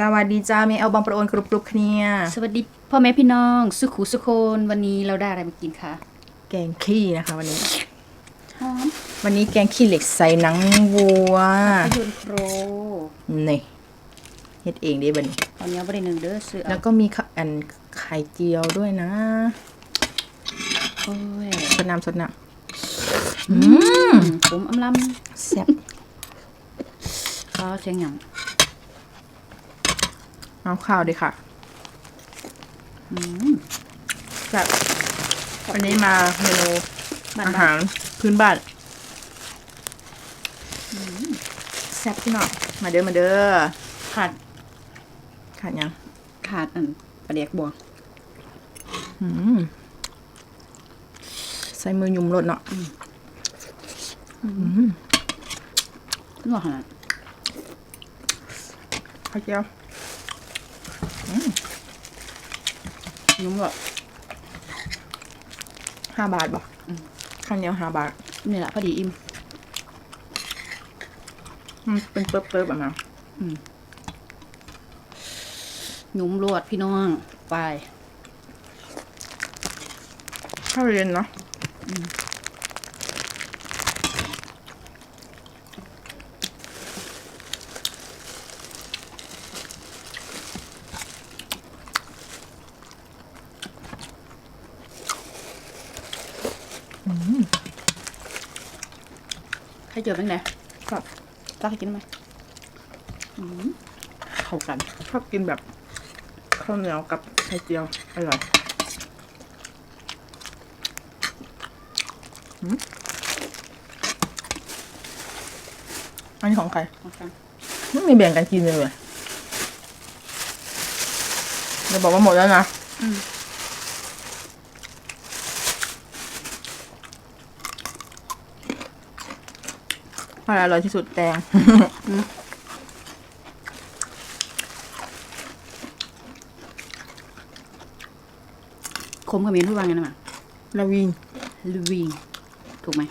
สวัสดีจ้าเมเอาบางประโอนกรุบกรุบเคลียสวัสดีพ่อแม่พี่น้อง สุขุสุคนวันนี้เราได้อะไรมากินคะแกงขี้นะคะวันนี้ หอมวันนี้แกงขี้เหล็กใส่หนังวัวพยุนโครนี่เฮ็ดเองได้บัดนี้ตอนนี้ไม่ได้หนึ่งเด้อซื้อแล้เอาวก็มีข้าอันไข่เจียวด้วยนะโอ้ยสดน้ำสดน้ผมอำลำแซ่บำก็เชียงหยา งน้ำข้าวดีค่ะอืมแซ่บวันนี้มาเมนูบ้านอาบ้าหานรพื้นบ้านแซ่บพี่น้องมาเด้อมาเด้อขาด ขาดยัง ขาดอันปลาเดียกบัวอืมใส่มือยุ่มรดเนาะขึ้นหัวขนาดข้าวเจียว นุ่มแบบห้าบาทบ่ข้าวเหนียวห้าบาท นี่แหละพอดีอิ่มอืมเป็นเปิ๊บเปิ๊บแบบนั้นนุ่มรวดพี่น้อง ไป ข้าวเรียนเนาะ ให้เจอเป็นไงครับตักให้กินไหมอืมเข้ากันชอบกินแบบข้าวเหนียวกับไข่เจียว อร่อยอืมอันนี้ของใครเข้ากันไม่มีแบ่งกันกินเลยเลยเดี๋ยวบอกว่าหมดแล้วนะ อืม อะไรอร่อยที่สุดแตงขมกับเมนพูดว่าไงนะมาลาวิงลูวิงถูกไหม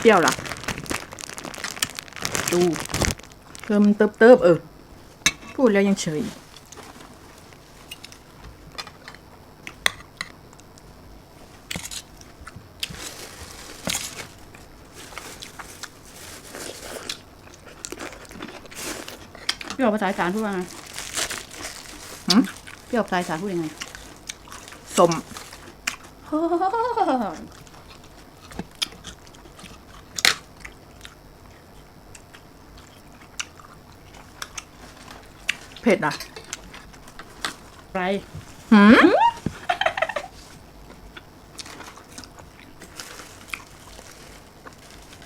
เปรี้ยวเหรอดูเติมเติบเติบเออ พูดแล้วยังเฉย พี่ออกภาษาอีสานพูดว่าไงหืม พี่ออกภาษาอีสานพูดยังไงสมเผ็ดอะไรหืม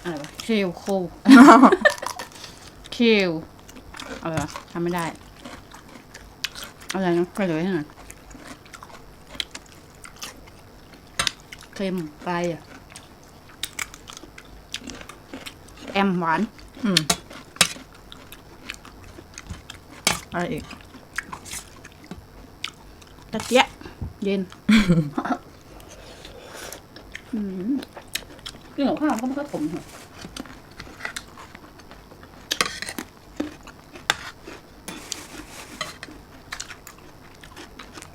อะไรวะเคลโค เคลอะไรวะทำไม่ได้ อะไรนะก็เลยให้หน่อยเค็มไปอะแอมหวาน อืมอะไรอีกตะเกียะเย็นอืมกินกับข้าวก็ไม่ค่อยขมเหรอ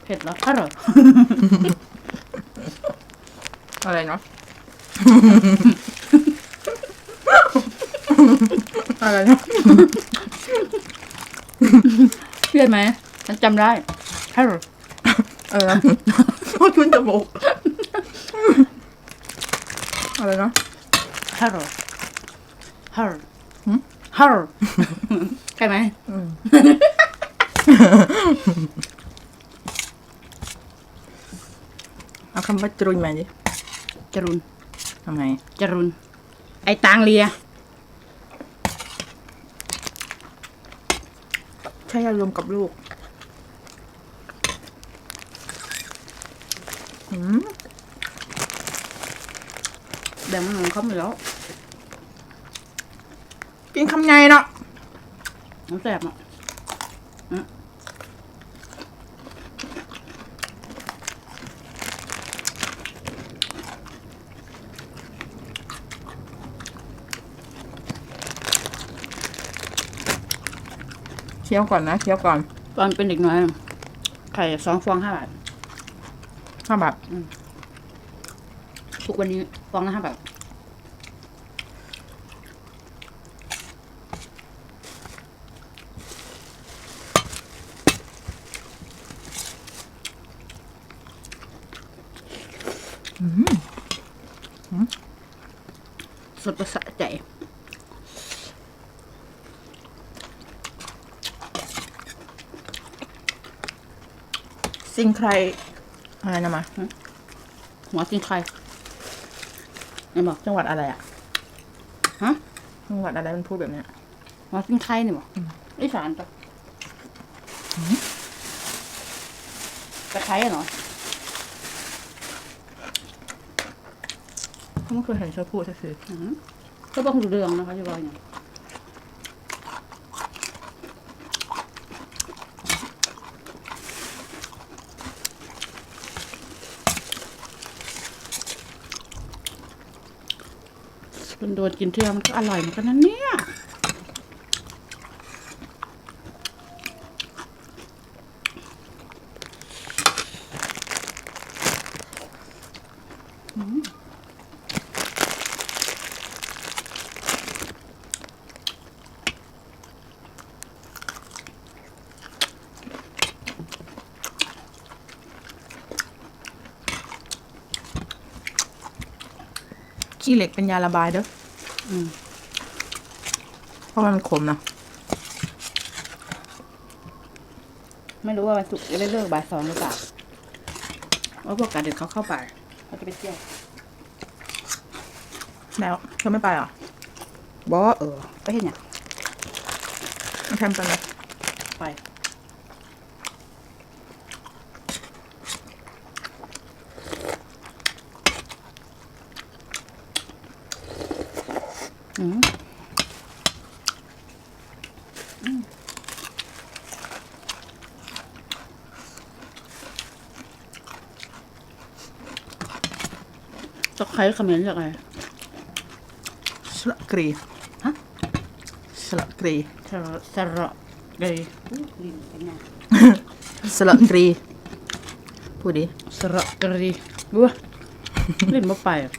เผ็ดแล้วอร่อย อะไรเนาะ อะไรเนาะเชื่อไหมฉันจำได้อร่อยเออโทษชุนจมูกอะไรเนาะอร่อยอร่อยหืมอร่อยใช่ไหม เอาคำว่าจรุยมาดิจรุนทำไมจรุนไอตางเลียใช่อารมณ์กับลูกอืมเดี๋ยวมันเขาไม่แล้ว กินคำไงเนาะน้ำแสบอะ เคี้ยวก่อนนะเคี้ยวก่อนตอนเป็นเด็กน้อย ไข่สองฟองห้าบาทห้าบาททุกวันนี้ฟองละห้าบาทสดประสะใจ ซิงใครอะไรนะมา หัวกินไข่ไม่บอกจังหวัดอะไรอะ ฮะ จังหวัดอะไรมันพูดแบบเนี้ย หัวกินไข่นี่บอกอีสานปะกระไทยอะเหรอเขาไม่เคยเห็นเธอพูดสักทีอืมก็ต้องดูเรื่องนะคะจะบอกอย่าง คนโดนกินเทือมันก็อร่อยเหมือนกันนะเนี่ย ขี้เหล็กเป็นยาระบายเด้ออืมเพราะมันขมนะไม่รู้ว่าวันศุกร์จะได้เลิกบ่ายสองหรือเปล่าว่าพวกการเด็กเขาเข้าป่าเขาจะไปเที่ยวแล้วเธอไม่ไปเหรอบอเออไปเห็นยังไม่ทำไปไหมไป ตะไคร้เขมิ้นจากอะไรสละกรีฮะสละกรีสระสระเลยอุ๊ยลิ้นเป็นไงสละกรีพูดดิสระกรีบัวเล่นมาไปอะ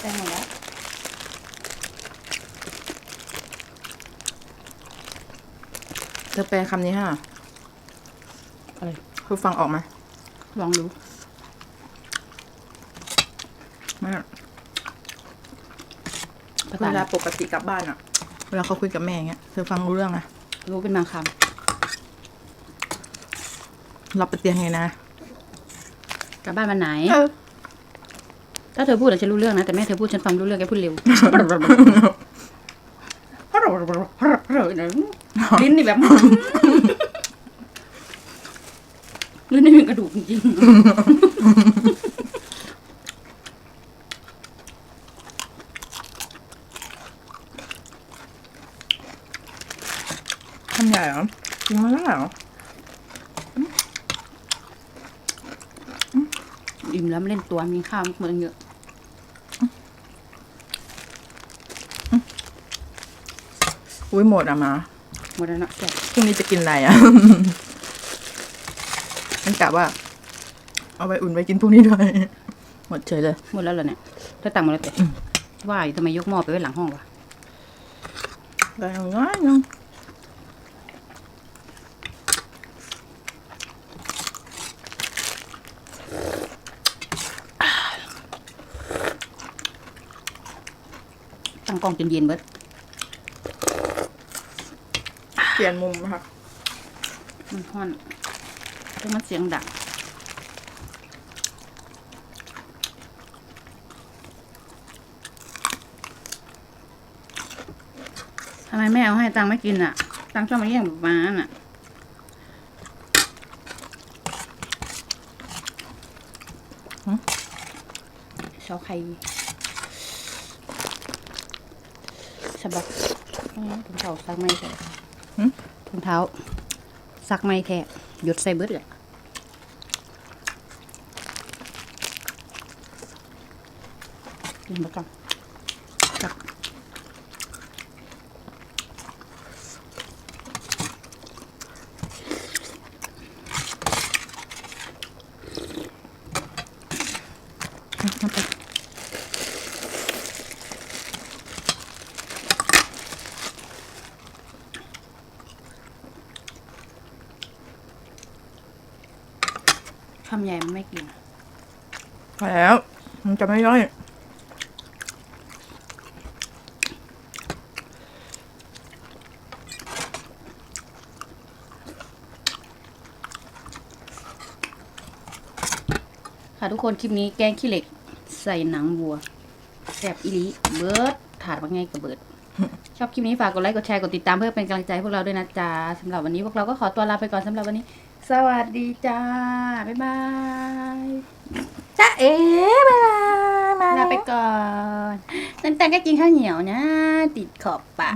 แป้งหมดแล้ว เธอแปลคำนี้ฮะอะไรคือฟังออกไหมลองดูไม่ภาเวษาลาปกติกลับบ้านอะเวลาเขาคุยกับแม่อย่างเงี้ยเธอฟังรู้เรื่องนะรู้เป็นบางครับไปเตียงไงนะำกลับบ้านวันไหน เออถ้าเธอพูดอะฉันรู้เรื่องนะ แต่แม่เธอพูดฉันฟังไม่รู้เรื่องแกพูดเร็ว ลิ้นนี่แบบ ลิ้นนี่มีกระดูกจริงทำใหญ่เหรอกินไม่ได้เหรอๆอิ่มแล้วไม่เล่นตัวมีข้าวมันเยอะอุ้ยหมดอะมา หมดแล้วเนาะแซ่บพรุ่งนี้จะกินอะไรอะฉันกะว่า เอาไว้อุ่นไว้กินพรุ่งนี้ด้วย หมดเฉยเลย หมดแล้วเหรอเนี่ยถ้าตังค์หมดแล้วแต่ว่าอยู่ทำไมยกหม้อไปไว้หลังห้องวะได้ง่ายยังตั้งกล้องจนเย็นเบิด เปลี่ยนมุมนะคะมันห้อนแล้วมันเสียงดังทำไมแม่เอาให้ตังค์ไม่กินอะ ตังค์ชอบมาแย่งแบบมาน่ะชอบใครใช่ปะอืมถุงเท้าซักไม่แท้หึ ถุงเท้า ซักไม่แทะหยุดใส่เบิดเลยกินไปก่อนจับ คำใหญ่มันไม่กินพอแล้ว มันจะไม่ย่อยค่ะทุกคนคลิปนี้แกงขี้เหล็ก ใส่หนังวัวแซ่บอีหลีเบิร์ดถาดว่าไงกับเบิร์ด ชอบคลิปนี้ฝากกดไลค์กดแชร์กดติดตามเพื่อเป็นกำลังใจให้พวกเราด้วยนะจ๊ะสำหรับวันนี้พวกเราก็ขอตัวลาไปก่อนสำหรับวันนี้ สวัสดีจ้า บ๊ายบายจ้าเอ๋บ๊ายบายลาไปก่อนตั้งแต่ก็กินข้าวเหนียวนะ ติดขอบปาก